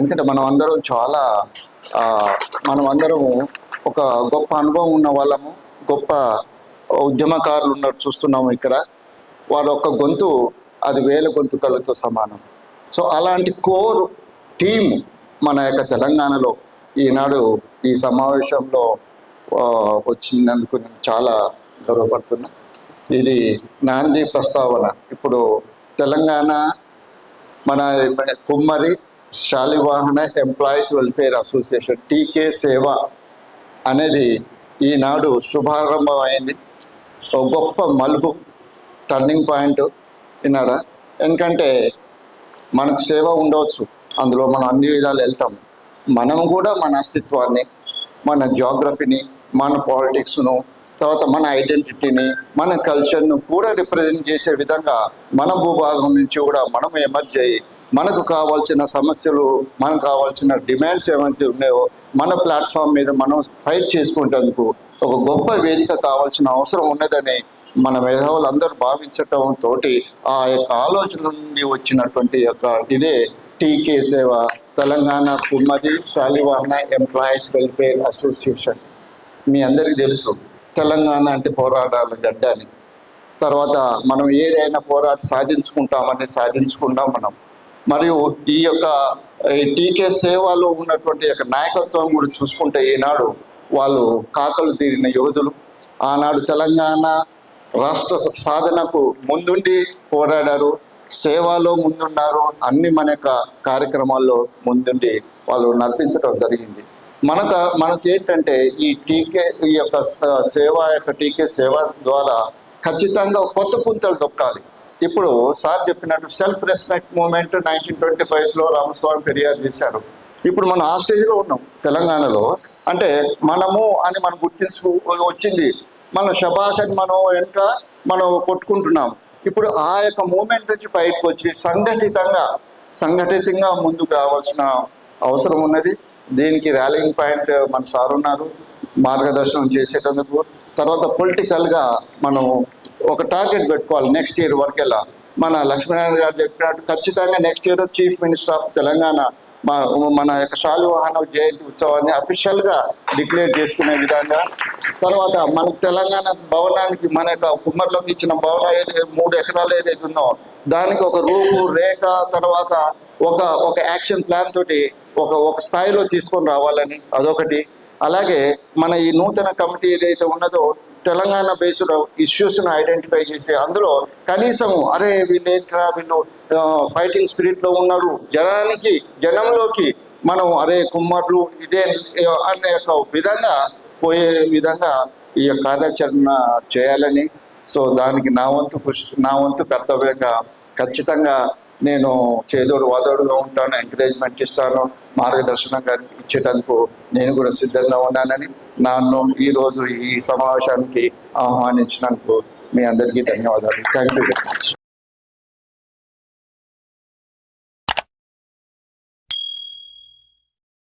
ఎందుకంటే మనం అందరం చాలా మనం అందరం ఒక గొప్ప అనుభవం ఉన్న వాళ్ళము గొప్ప ఉద్యమకారులు ఉన్నట్టు చూస్తున్నాము ఇక్కడ. వాళ్ళ ఒక్క గొంతు అది వేల గొంతుకలతో సమానం. సో అలాంటి కోర్ టీం మన యొక్క తెలంగాణలో ఈనాడు ఈ సమావేశంలో వచ్చినందుకు నేను చాలా గర్వపడుతున్నా. ఇది నాంది ప్రస్తావన. ఇప్పుడు తెలంగాణ మన Kummari Shalivahana employees welfare association TK Seva అనేది ఈనాడు శుభారంభం అయింది ఒక గొప్ప మలుపు టర్నింగ్ పాయింట్ విన్నారా ఎందుకంటే మనకు సేవ ఉండవచ్చు. అందులో మనం అన్ని విధాలు వెళ్తాం. మనం కూడా మన అస్తిత్వాన్ని మన జాగ్రఫీని మన పాలిటిక్స్ను తర్వాత మన ఐడెంటిటీని మన కల్చర్ను కూడా రిప్రజెంట్ చేసే విధంగా మన భూభాగం నుంచి కూడా మనం ఎమర్జ్ అయ్యి మనకు కావాల్సిన సమస్యలు మనకు కావాల్సిన డిమాండ్స్ ఏమైతే ఉన్నాయో మన ప్లాట్ఫామ్ మీద మనం ఫైట్ చేసుకుంటేందుకు ఒక గొప్ప వేదిక కావాల్సిన అవసరం ఉన్నదని మన మేధావులు అందరూ భావించటం తోటి ఆ యొక్క ఆలోచన నుండి వచ్చినటువంటి యొక్క ఇదే TK Seva Telangana Kummari Shalivahana employees welfare association. మీ అందరికీ తెలుసు తెలంగాణ అంటే పోరాటాల గడ్డ అని. తర్వాత మనం ఏదైనా పోరాటం సాధించుకుంటామని సాధించుకుంటాం మనం. మరియు ఈ యొక్క టీకే సేవలో ఉన్నటువంటి యొక్క నాయకత్వం కూడా చూసుకుంటే ఈనాడు వాళ్ళు కాకలు తీరిన యోధులు. ఆనాడు తెలంగాణ రాష్ట్ర సాధనకు ముందుండి పోరాడారు సేవలో ముందున్నారు అన్ని మన యొక్క కార్యక్రమాల్లో ముందుండి వాళ్ళు నడిపించడం జరిగింది. మనకు మనకి ఏంటంటే ఈ టీకే ఈ యొక్క సేవ యొక్క టీకే సేవ ద్వారా ఖచ్చితంగా కొత్త పుంతలు దొక్కాలి ఇప్పుడు సార్ చెప్పినట్టు self respect movement nineteen twenty ఫైవ్లో రామస్వామి పెరియార్ చేశారు. ఇప్పుడు మనం ఆ స్టేజ్లో ఉన్నాం తెలంగాణలో. అంటే మనము అని మనం గుర్తించు వచ్చింది. మన శబాష్ అని మనం వెనుక మనం కొట్టుకుంటున్నాం. ఇప్పుడు ఆ యొక్క మూమెంట్ నుంచి బయటకు వచ్చి సంఘటితంగా సంఘటితంగా ముందుకు రావాల్సిన అవసరం ఉన్నది. దీనికి ర్యాలింగ్ పాయింట్ మన సార్ ఉన్నారు. మార్గదర్శనం చేసేటందుకు. తర్వాత పొలిటికల్గా మనం ఒక టార్గెట్ పెట్టుకోవాలి నెక్స్ట్ ఇయర్ వరకెలా. మన లక్ష్మీనారాయణ గారు చెప్పినట్టు ఖచ్చితంగా next year chief minister of Telangana మా మన యొక్క శాలువాహన జయంతి ఉత్సవాన్ని అఫీషియల్గా డిక్లేర్ చేసుకునే విధంగా. తర్వాత మనకు తెలంగాణ భవనానికి మన యొక్క కుమ్మర్లోకి ఇచ్చిన భవనం ఏదైతే మూడు ఎకరాలు ఏదైతే ఉందో దానికి ఒక రూపు రేఖ తర్వాత ఒక ఒక యాక్షన్ ప్లాన్ తోటి ఒక ఒక స్థాయిలో తీసుకొని రావాలని అదొకటి. అలాగే మన ఈ నూతన కమిటీ ఏదైతే ఉన్నదో తెలంగాణ బేస్డ్ ఇష్యూస్ను ఐడెంటిఫై చేసి అందులో కనీసం అరే వీళ్ళు ఏంట్రా వీళ్ళు ఫైటింగ్ స్పిరిట్లో ఉన్నారు జనానికి జనంలోకి మనం అరే కుమ్మర్లు ఇదే అనే ఒక విధంగా పోయే విధంగా ఈ కార్యాచరణ చేయాలని సో దానికి నా వంతు కృషి నా వంతు కర్తవ్యంగా ఖచ్చితంగా నేను చేదోడు వాదోడుగా ఉంటాను ఎంకరేజ్మెంట్ ఇస్తాను మార్గదర్శనం ఇచ్చేటందుకు నేను కూడా సిద్ధంగా ఉన్నానని నన్ను ఈరోజు ఈ సమావేశానికి ఆహ్వానించినందుకు మీ అందరికీ ధన్యవాదాలు. Thank you very much